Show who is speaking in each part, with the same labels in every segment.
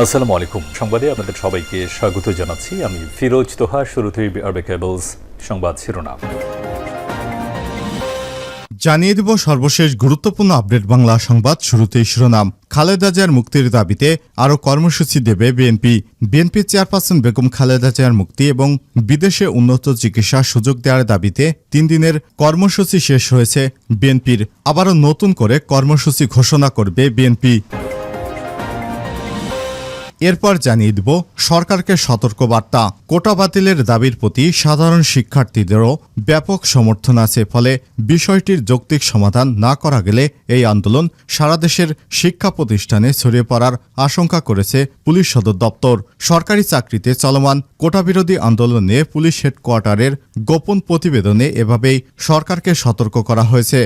Speaker 1: আসসালামু আলাইকুম। সংবাদে আপনাদের সবাইকে স্বাগত জানাচ্ছি। আমি ফিরোজ তোহা, শুরুতেই আরবে কেবলস সংবাদ শিরোনাম।
Speaker 2: জানিয়ে দেব সর্বশেষ গুরুত্বপূর্ণ আপডেট বাংলা সংবাদ শুরুতেই শিরোনাম। খালেদা জিয়ার মুক্তির দাবিতে আরও কর্মসূচি দেবে BNP. BNP chairperson Begum Khaleda জিয়ার মুক্তি এবং বিদেশে উন্নত চিকিৎসা সুযোগ দেওয়ার দাবিতে তিন দিনের কর্মসূচি শেষ হয়েছে বিএনপির। আবারও নতুন করে কর্মসূচি ঘোষণা করবে বিএনপি। এরপর জানিয়ে দেব সরকারকে সতর্কবার্তা। কোটা বাতিলের দাবির প্রতি সাধারণ শিক্ষার্থীদেরও ব্যাপক সমর্থন আছে, ফলে বিষয়টির যৌক্তিক সমাধান না করা গেলে এই আন্দোলন সারা দেশের শিক্ষা প্রতিষ্ঠানে ছড়িয়ে পড়ার আশঙ্কা করেছে পুলিশ সদর দপ্তর। সরকারি চাকরিতে চলমান কোটা বিরোধী আন্দোলনে পুলিশ হেডকোয়ার্টারের গোপন প্রতিবেদনে এভাবেই সরকারকে সতর্ক করা হয়েছে।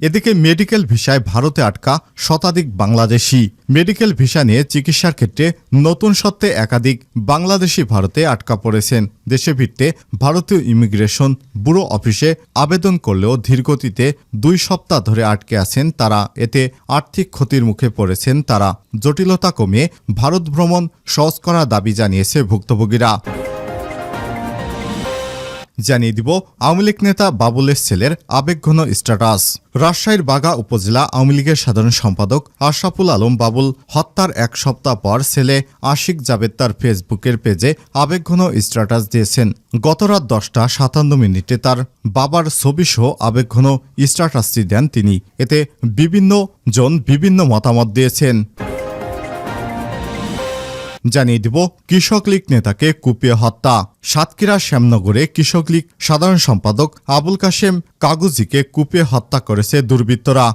Speaker 2: এদিকে মেডিকেল ভিসায় ভারতে আটকা শতাধিক বাংলাদেশি। মেডিকেল ভিসা নিয়ে চিকিৎসার ক্ষেত্রে নতুন সত্ত্বে একাধিক বাংলাদেশি ভারতে আটকা পড়েছেন। দেশে ফিরতে ভারতীয় ইমিগ্রেশন ব্যুরো অফিসে আবেদন করলেও ধীরগতিতে দুই সপ্তাহ ধরে আটকে আছেন তারা। এতে আর্থিক ক্ষতির মুখে পড়েছেন তারা। জটিলতা কমিয়ে ভারত ভ্রমণ সহজ করার দাবি জানিয়েছে ভুক্তভোগীরা। জানিয়ে দিব আওয়ামী লীগ নেতা বাবুলের ছেলের আবেগঘন স্ট্যাটাস। রাজশাহীর বাগা উপজেলা আওয়ামী লীগের সাধারণ সম্পাদক আশরাফুল আলম বাবুল হত্যার এক সপ্তাহ পর ছেলে আশিক জাবেদ তার ফেসবুকের পেজে আবেগঘন স্ট্যাটাস দিয়েছেন। গত রাত দশটা সাতান্ন মিনিটে তার বাবার ছবি ছবিসহ আবেগঘন স্ট্যাটাসটি দেন তিনি। এতে বিভিন্ন জন বিভিন্ন মতামত দিয়েছেন। জানিয়ে দিব কৃষক লীগ নেতাকে কুপিয়ে হত্যা। সাতক্ষীরা শ্যামনগরে কৃষক লীগ সাধারণ সম্পাদক আবুল কাশেম কাগুজিকে কুপিয়ে হত্যা করেছে দুর্বৃত্তরা।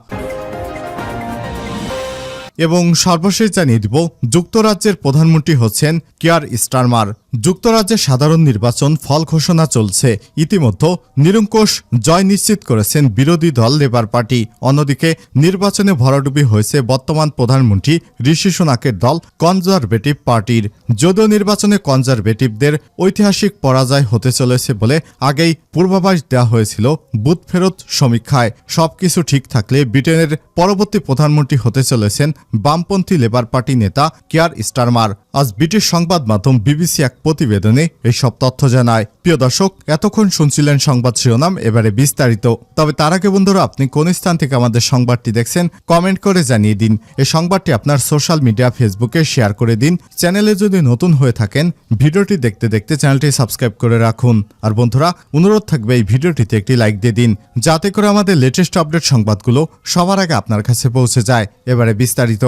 Speaker 2: এবং সর্বশেষ জানিয়ে দিব, যুক্তরাজ্যের প্রধানমন্ত্রী হচ্ছেন কিয়ার স্টারমার। যুক্তরাজ্যের সাধারণ নির্বাচন ফল ঘোষণা চলছে। ইতিমধ্যে নিরঙ্কুশ জয় নিশ্চিত করেছেন বিরোধী দল লেবার পার্টি। অন্যদিকে নির্বাচনে ভরাডুবি হয়েছে বর্তমান প্রধানমন্ত্রী ঋষি সোনাকের দল কনজারভেটিভ পার্টির। যদিও নির্বাচনে কনজারভেটিভদের ঐতিহাসিক পরাজয় হতে চলেছে বলে আগেই পূর্বাভাস দেওয়া হয়েছিল বুথ ফেরত সমীক্ষায়। সবকিছু ঠিক থাকলে ব্রিটেনের পরবর্তী প্রধানমন্ত্রী হতে চলেছেন বামপন্থী লেবার পার্টি নেতা কেয়ার স্টারমার। আজ ব্রিটিশ সংবাদ মাধ্যম বিবিসি এক প্রতিবেদনে এইসব তথ্য জানায়। প্রিয় দর্শক, এতক্ষণ শুনছিলেন সংবাদ শিরোনাম, এবারে বিস্তারিত। তবে তার আগে বন্ধুরা, আপনি কোন স্থান থেকে আমাদের সংবাদটি দেখছেন, কমেন্ট করে জানিয়ে দিন। এই সংবাদটি আপনার সোশ্যাল মিডিয়া ফেসবুকে শেয়ার করে দিন। চ্যানেলে যদি নতুন হয়ে থাকেন, ভিডিওটি দেখতে দেখতে চ্যানেলটি সাবস্ক্রাইব করে রাখুন। আর বন্ধুরা, অনুরোধ থাকবে এই ভিডিওটিতে একটি লাইক দিয়ে দিন, যাতে করে আমাদের লেটেস্ট আপডেট সংবাদগুলো সবার আগে আপনার কাছে পৌঁছে যায়। এবারে বিস্তারিত।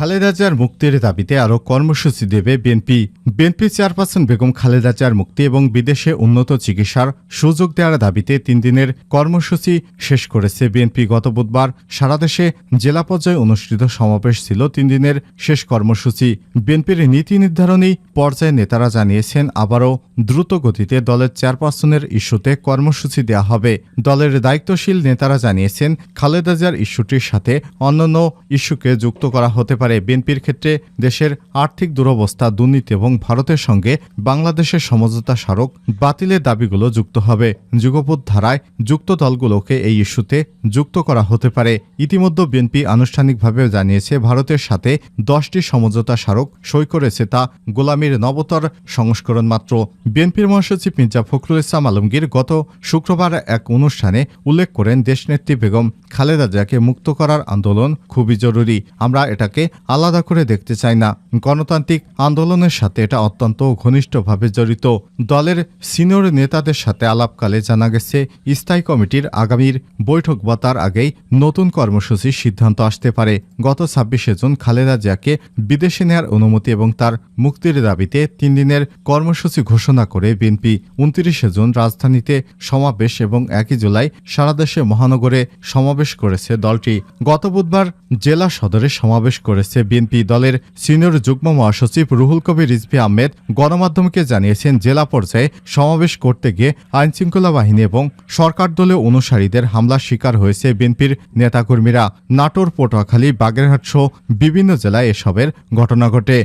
Speaker 2: খালেদা জিয়ার মুক্তির দাবিতে আরও কর্মসূচি দেবে BNP. BNP chairperson Begum Khaleda জিয়ার মুক্তি এবং বিদেশে উন্নত চিকিৎসার সুযোগ দেওয়ার দাবিতে তিন দিনের কর্মসূচি শেষ করেছে বিএনপি। গত বুধবার সারা দেশে জেলা পর্যায়ে অনুষ্ঠিত সমাবেশ ছিল তিন দিনের শেষ কর্মসূচি। বিএনপির নীতি নির্ধারণী পর্যায়ে নেতারা জানিয়েছেন, আবারও দ্রুত গতিতে দলের চেয়ারপারসনের ইস্যুতে কর্মসূচি দেওয়া হবে। দলের দায়িত্বশীল নেতারা জানিয়েছেন, খালেদা জিয়ার ইস্যুটির সাথে অন্যান্য ইস্যুকে যুক্ত করা হতে পারে। বিএনপির ক্ষেত্রে দেশের আর্থিক দুরবস্থা, দুর্নীতি এবং ভারতের সঙ্গে বাংলাদেশের সমঝোতা স্মারক বাতিলের দাবিগুলো যুক্ত হবে। যুগপথ ধারায় যুক্ত দলগুলোকে এই ইস্যুতে যুক্ত করা হতে পারে। ইতিমধ্যে বিএনপি আনুষ্ঠানিকভাবে জানিয়েছে, ভারতের সাথে দশটি সমঝোতা স্মারক সই করেছে তা গোলামীর নবতর সংস্করণ মাত্র। বিএনপির মহাসচিব মির্জা ফখরুল ইসলাম আলমগীর গত শুক্রবার এক অনুষ্ঠানে উল্লেখ করেন, দেশনেত্রী বেগম খালেদা জিয়াকে মুক্ত করার আন্দোলন খুবই জরুরি। আমরা এটাকে আলাদা করে দেখতে চাই না। গণতান্ত্রিক আন্দোলনের সাথে এটা অত্যন্ত ঘনিষ্ঠভাবে জড়িত। দলের সিনিয়র নেতাদের সাথে আলাপকালে জানা গেছে, স্থায়ী কমিটির আগামীর বৈঠক বা তার আগেই নতুন কর্মসূচির সিদ্ধান্ত আসতে পারে। গত ছাব্বিশে জুন খালেদা জিয়াকে বিদেশে নেয়ার অনুমতি এবং তার মুক্তির দাবিতে তিন দিনের কর্মসূচি ঘোষণা করে বিএনপি। উনত্রিশে জুন রাজধানীতে সমাবেশ এবং একই জুলাই সারা দেশে মহানগরে সমাবেশ করেছে দলটি। গত বুধবার জেলা সদরে সমাবেশ করেছে বিএনপি দলের সিনিয়র যুগ্ম মহাসচিব রুহুল কবির রিজভি আহমেদ। গণমাধ্যমকে জানিয়েছেন, জেলা পর্যায়ে সমাবেশ করতে গিয়ে আইনশৃঙ্খলা বাহিনী এবং সরকার দলে অনুসারীদের হামলার শিকার হয়েছে বিএনপির নেতাকর্মীরা। নাটোর, পটুয়াখালী, বাগেরহাট সহ বিভিন্ন জেলায় এসবের ঘটনা ঘটে।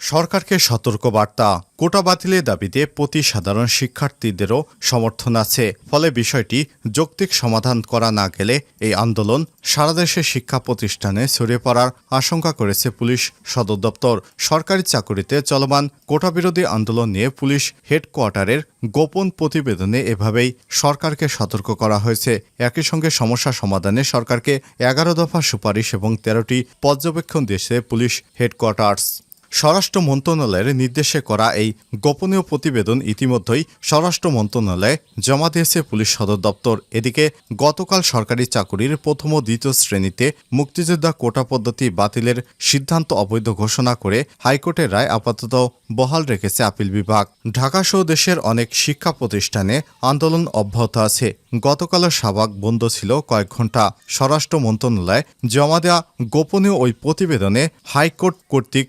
Speaker 2: সরকারকে সতর্ক বার্তা কোটা বাতিলের দাবিতে প্রতি সাধারণ শিক্ষার্থীদেরও সমর্থন আছে। ফলে বিষয়টি যৌক্তিক সমাধান করা না গেলে এই আন্দোলন সারা দেশে শিক্ষা প্রতিষ্ঠানে ছড়িয়ে পড়ার আশঙ্কা করেছে পুলিশ সদর দপ্তর। সরকারি চাকুরিতে চলমান কোটা বিরোধী আন্দোলন নিয়ে পুলিশ হেডকোয়ার্টারের গোপন প্রতিবেদনে এভাবেই সরকারকে সতর্ক করা হয়েছে। একই সঙ্গে সমস্যা সমাধানে সরকারকে এগারো দফা সুপারিশ এবং তেরোটি পর্যবেক্ষণ দিয়েছে পুলিশ হেডকোয়ার্টার্স। স্বরাষ্ট্র মন্ত্রণালয়ের নির্দেশে করা এই গোপনীয় প্রতিবেদন ইতিমধ্যেই স্বরাষ্ট্র মন্ত্রণালয়ে জমা দিয়েছে পুলিশ সদর দপ্তর। এদিকে গতকাল সরকারি চাকুরির প্রথম ও দ্বিতীয় শ্রেণীতে মুক্তিযোদ্ধা কোটা পদ্ধতি বাতিলের সিদ্ধান্ত অবৈধ ঘোষণা করে হাইকোর্টের রায় আপাতত বহাল রেখেছে আপিল বিভাগ। ঢাকাসহ দেশের অনেক শিক্ষা প্রতিষ্ঠানে আন্দোলন অব্যাহত আছে। গতকালও শাহবাগ বন্ধ ছিল কয়েক ঘণ্টা স্বরাষ্ট্র মন্ত্রণালয়ে জমা দেওয়া গোপনীয় ওই প্রতিবেদনে হাইকোর্ট কর্তৃক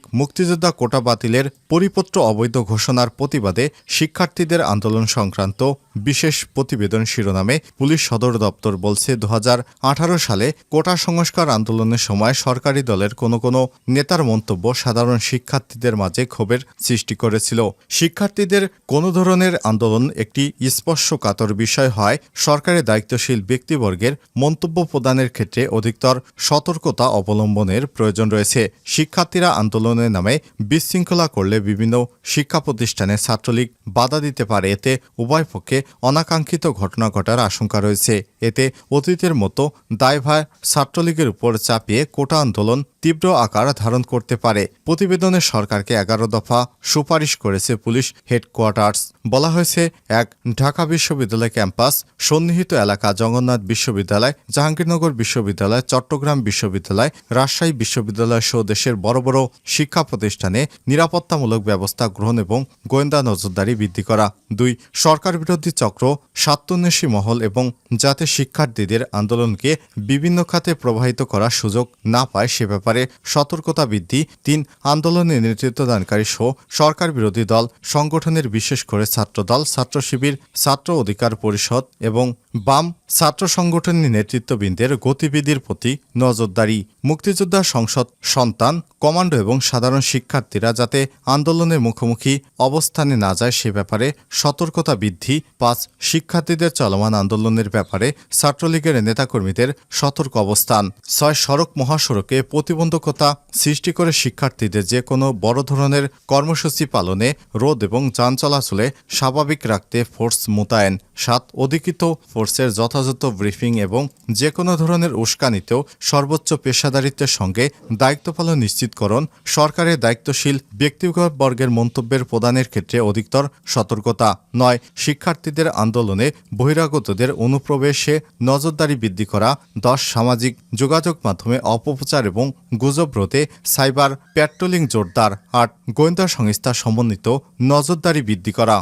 Speaker 2: মুক্তিযোদ্ধা কোটা বাতিলের পরিপত্র অবৈধ ঘোষণার প্রতিবাদে শিক্ষার্থীদের আন্দোলন সংক্রান্ত বিশেষ প্রতিবেদন শিরোনামে পুলিশ সদর দপ্তর বলছে দু হাজার আঠারো সালে কোটা সংস্কার আন্দোলনের সময় সরকারি দলের কোনো কোনো নেতার মন্তব্য সাধারণ শিক্ষার্থীদের মাঝে ক্ষোভের সৃষ্টি করেছিল। শিক্ষার্থীদের কোনো ধরনের আন্দোলন একটি স্পর্শকাতর বিষয় হয় সরকারের দায়িত্বশীল ব্যক্তিবর্গের মন্তব্য প্রদানের ক্ষেত্রে অধিকতর সতর্কতা অবলম্বনের প্রয়োজন রয়েছে। শিক্ষার্থীরা আন্দোলনের নামে বিশৃঙ্খলা করলে বিভিন্ন শিক্ষা প্রতিষ্ঠানে ছাত্রলীগ বাধা দিতে পারে। এতে উভয় পক্ষে অনাকাঙ্ক্ষিত ঘটনা ঘটার আশঙ্কা রয়েছে। এতে অতীতের মতো দায়ভার ছাত্রলীগের উপর চাপিয়ে কোটা আন্দোলন তীব্র আকার ধারণ করতে পারে। প্রতিবেদনে সরকারকে এগারো দফা সুপারিশ করেছে পুলিশ হেডকোয়ার্টার্স। বলা হয়েছে, এক ঢাকা বিশ্ববিদ্যালয় ক্যাম্পাস, সন্নিহিত এলাকা জগন্নাথ বিশ্ববিদ্যালয়, জাহাঙ্গীরনগর বিশ্ববিদ্যালয়, চট্টগ্রাম বিশ্ববিদ্যালয়, রাজশাহী বিশ্ববিদ্যালয় সহ দেশের বড় বড় শিক্ষা প্রতিষ্ঠানে নিরাপত্তামূলক ব্যবস্থা গ্রহণ এবং গোয়েন্দা নজরদারি বৃদ্ধি করা। দুই, সরকার বিরোধী চক্র, স্বার্থন্বেষী মহল এবং যাতে শিক্ষার্থীদের আন্দোলনকে বিভিন্ন খাতে প্রবাহিত করার সুযোগ না পায় সে ব্যাপারে সতর্কতা বৃদ্ধি, তিন, আন্দোলনে নেতৃত্বদানকারী সহ সরকার বিরোধী দল, সংগঠনের বিশেষ করে ছাত্রদল, ছাত্র শিবির, ছাত্র অধিকার পরিষদ এবং বাম ছাত্র সংগঠনের নেতৃত্ববৃন্দের গতিবিধির প্রতি নজরদারি। মুক্তিযোদ্ধা সংসদ সন্তান, কমান্ডো এবং সাধারণ শিক্ষার্থীরা যাতে আন্দোলনের মুখোমুখি অবস্থানে না যায় সে ব্যাপারে সতর্কতা বৃদ্ধি, পাঁচ, শিক্ষার্থীদের চলমান আন্দোলনের ব্যাপারে ছাত্রলীগের নেতাকর্মীদের সতর্ক অবস্থান। ছয় সড়ক মহাসড়কে প্রতিবন্ধকতা সৃষ্টি করে শিক্ষার্থীদের যে কোনো বড় ধরনের কর্মসূচি পালনে রোদ এবং যান চলাচলে স্বাভাবিক রাখতে ফোর্স মোতায়েন। সাত অধিকৃত ফোর্সের যথাযথ ব্রিফিং এবং যে কোনো ধরনের উস্কানিতেও সর্বোচ্চ পেশাদারিত্বের সঙ্গে দায়িত্ব পালন নিশ্চিতকরণ, সরকারের দায়িত্বশীল ব্যক্তিগত বর্গের মন্তব্যের প্রদানের ক্ষেত্রে অধিকতর সতর্কতা। নয়, শিক্ষার্থীদের আন্দোলনে বহিরাগতদের অনুপ্রবেশে নজরদারি বৃদ্ধি করা, দশ সামাজিক যোগাযোগ মাধ্যমে অপপ্রচার এবং গুজব রোধে সাইবার প্যাট্রোলিং জোরদার আট গোয়েন্দা সংস্থা সমন্বিত নজরদারি বৃদ্ধি করা।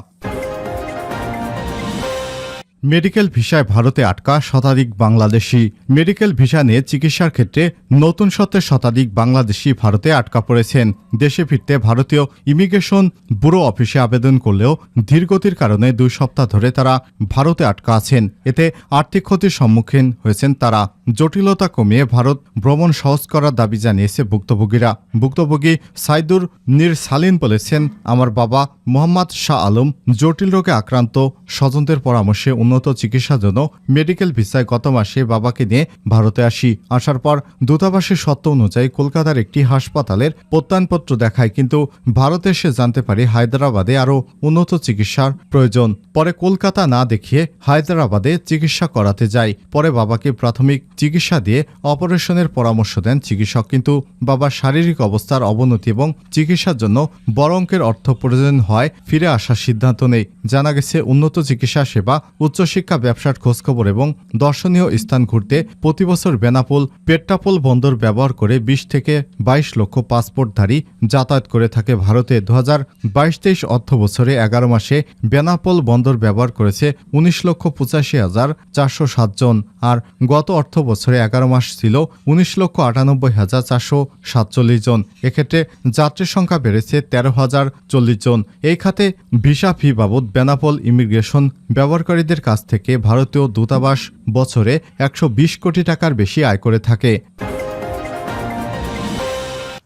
Speaker 2: মেডিকেল ভিসায় ভারতে আটকা শতাধিক বাংলাদেশি। মেডিকেল ভিসা নিয়ে চিকিৎসার ক্ষেত্রে নতুন সত্ত্বে শতাধিক বাংলাদেশি ভারতে আটকা পড়েছেন। দেশে ফিরতে ভারতীয় ইমিগ্রেশন ব্যুরো অফিসে আবেদন করলেও ধীরগতির কারণে দুই সপ্তাহ ধরে তারা ভারতে আটকা আছেন। এতে আর্থিক ক্ষতির সম্মুখীন হয়েছেন তারা। জটিলতা কমিয়ে ভারত ভ্রমণ সহজ করার দাবি জানিয়েছে ভুক্তভোগীরা। ভুক্তভোগী সাইদুর নির সালিন বলেছেন, আমার বাবা মোহাম্মদ শাহ আলম জটিল রোগে আক্রান্ত। স্বজনদের পরামর্শে উন্নত চিকিৎসার জন্য মেডিকেল ভিসায় গত মাসে বাবাকে নিয়ে ভারতে আসি। আসার পর দূতাবাসের সত্য অনুযায়ী কলকাতার একটি হাসপাতালের প্রত্যয়নপত্র দেখায়, কিন্তু ভারতে এসে জানতে পারি হায়দ্রাবাদে আরও উন্নত চিকিৎসার প্রয়োজন। পরে কলকাতা না দেখিয়ে হায়দ্রাবাদে চিকিৎসা করাতে যাই। পরে বাবাকে প্রাথমিক চিকিৎসা দিয়ে অপারেশনের পরামর্শ দেন চিকিৎসক। কিন্তু বাবার শারীরিক অবস্থার অবনতি এবং চিকিৎসার জন্য বড় অঙ্কের অর্থ প্রয়োজন হয়, ফিরে আসার সিদ্ধান্ত নেই। জানা গেছে, উন্নত চিকিৎসা সেবা, উচ্চশিক্ষা, ব্যবসার খোঁজখবর এবং দর্শনীয় স্থান ঘুরতে প্রতি বছর বেনাপোল পেট্টাপোল বন্দর ব্যবহার করে বিশ থেকে বাইশ লক্ষ পাসপোর্টধারী যাতায়াত করে থাকে ভারতে। দু হাজার বাইশ তেইশ অর্থ বছরে এগারো মাসে বেনাপোল বন্দর ব্যবহার করেছে উনিশ লক্ষ পঁচাশি হাজার চারশো সাতজন আর গত অর্থ বছরে এগারো মাস ছিল, উনিশ লক্ষ আটানব্বই হাজার চারশো সাতচল্লিশ জন। এক্ষেত্রে যাত্রীর সংখ্যা বেড়েছে তেরো হাজার চল্লিশ জন। এই খাতে ভিসা ফি বাবদ বেনাপল ইমিগ্রেশন ব্যবহারকারীদের কাছ থেকে ভারতীয় দূতাবাস বছরে একশো বিশ কোটি টাকার বেশি আয় করে থাকে।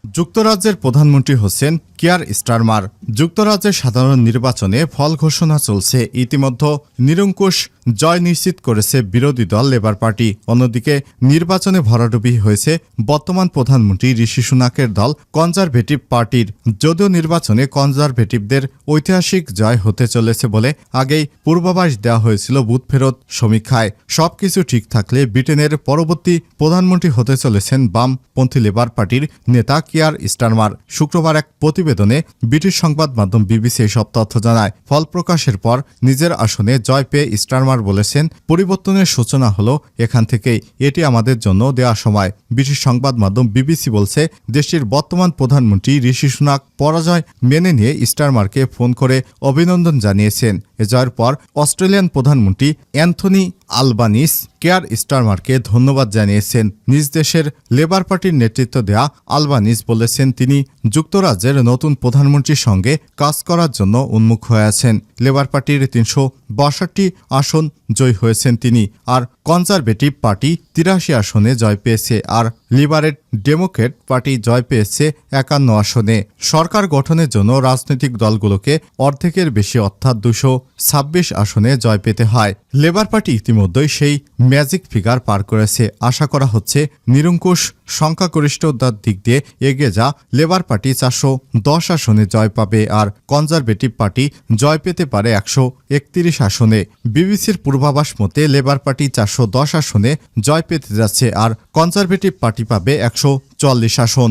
Speaker 2: যুক্তরাজ্যের প্রধানমন্ত্রী হচ্ছেন কিয়ার স্টারমার যুক্তরাজ্যের সাধারণ নির্বাচনে ফল ঘোষণা চলছে। ইতিমধ্যে নিরঙ্কুশ জয় নিশ্চিত করেছে বিরোধী দল লেবার পার্টি। অন্যদিকে নির্বাচনে ভরাডুবি হয়েছে বর্তমান প্রধানমন্ত্রী ঋষি সুনাকের দল কনজারভেটিভ পার্টির। যদিও নির্বাচনে কনজারভেটিভদের ঐতিহাসিক জয় হতে চলেছে বলে আগেই পূর্বাভাস দেওয়া হয়েছিল বুথ ফেরত সমীক্ষায়। সবকিছু ঠিক থাকলে ব্রিটেনের পরবর্তী প্রধানমন্ত্রী হতে চলেছেন বামপন্থী লেবার পার্টির নেতা কিয়ার স্টারমার শুক্রবার এক প্রতিবেদনে ব্রিটিশ সংবাদ মাধ্যম বিবিসি এসব তথ্য জানায়। ফল প্রকাশের পর নিজের আসনে জয় পেয়ে স্টারমার বলেছেন, পরিবর্তনের সূচনা হলো এখান থেকেই। এটি আমাদের জন্য দেওয়া সময়। ব্রিটিশ সংবাদ মাধ্যম বিবিসি বলছে, দেশটির বর্তমান প্রধানমন্ত্রী ঋষি সুনাক পরাজয় মেনে নিয়ে স্টারমারকে ফোন করে অভিনন্দন জানিয়েছেন। এ জয়ের পর অস্ট্রেলিয়ান প্রধানমন্ত্রী অ্যান্থনি আলবানিস কেয়ার স্টারমারকে ধন্যবাদ জানিয়েছেন। নিজ দেশের লেবার পার্টির নেতৃত্ব দেয়া আলবানিস বলেছেন তিনি যুক্তরাজ্যের নতুন প্রধানমন্ত্রীর সঙ্গে কাজ করার জন্য উন্মুখ হয়ে আছেন। লেবার পার্টির তিনশো বাষট্টি আসন জয়ী হয়েছেন তিনি। আর কনজারভেটিভ পার্টি তিরাশি আসনে জয় পেয়েছে আর লিবারেট ডেমোক্রেট পার্টি জয় পেয়েছে একান্ন আসনে। সরকার গঠনের জন্য রাজনৈতিক দলগুলোকে অর্ধেকের বেশি অর্থাৎ দুশো ছাব্বিশ আসনে জয় পেতে হয়। লেবার পার্টি ইতিমধ্যেই সেই ম্যাজিক ফিগার পার করেছে। আশা করা হচ্ছে নিরঙ্কুশ সংখ্যাগরিষ্ঠতার দিক দিয়ে এগিয়ে যা লেবার পার্টি চারশো দশ আসনে জয় পাবে আর কনজারভেটিভ পার্টি জয় পেতে পারে একশো একত্রিশ আসনে, বিবিসির পূর্বাভাস মতে লেবার পার্টি চারশো দশ আসনে জয় পেতে যাচ্ছে আর কনজারভেটিভ পার্টি পাবে একশো চল্লিশ আসন।